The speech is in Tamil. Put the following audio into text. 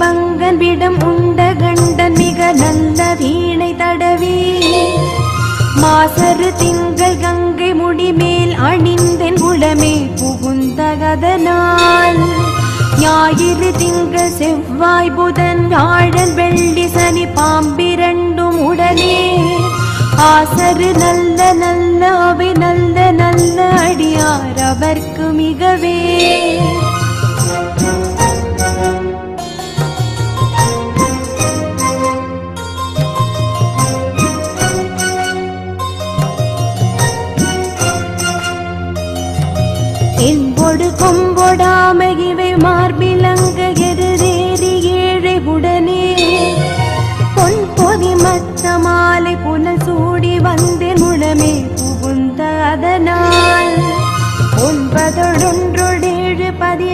பங்கன் விடம் உண்ட கண்டன் மிக நல்ல வீணை தடவி. மாசரு திங்கள் கங்கை முடிமேல் அணிந்தென் உளமே புகுந்தகதனால் ஞாயிறு திங்கள் செவ்வாய் புதன் வியாழன் வெள்ளி சனி பாம்பிரண்டும் உடனே. ஆசரு நல்ல நல்ல அவை நல்ல நல்ல அடியார் அவர்க்கு மிகவே. என்பொடு கொம்பொடாமை இவை மார்பிலங்க எருதேறி ஏழை உடனே. பொன் பொதி மத்த மாலை புன சூடி வந்தே முழமே புகுந்த அதனால். ஒன்பதொடொன்றொடேழு பதி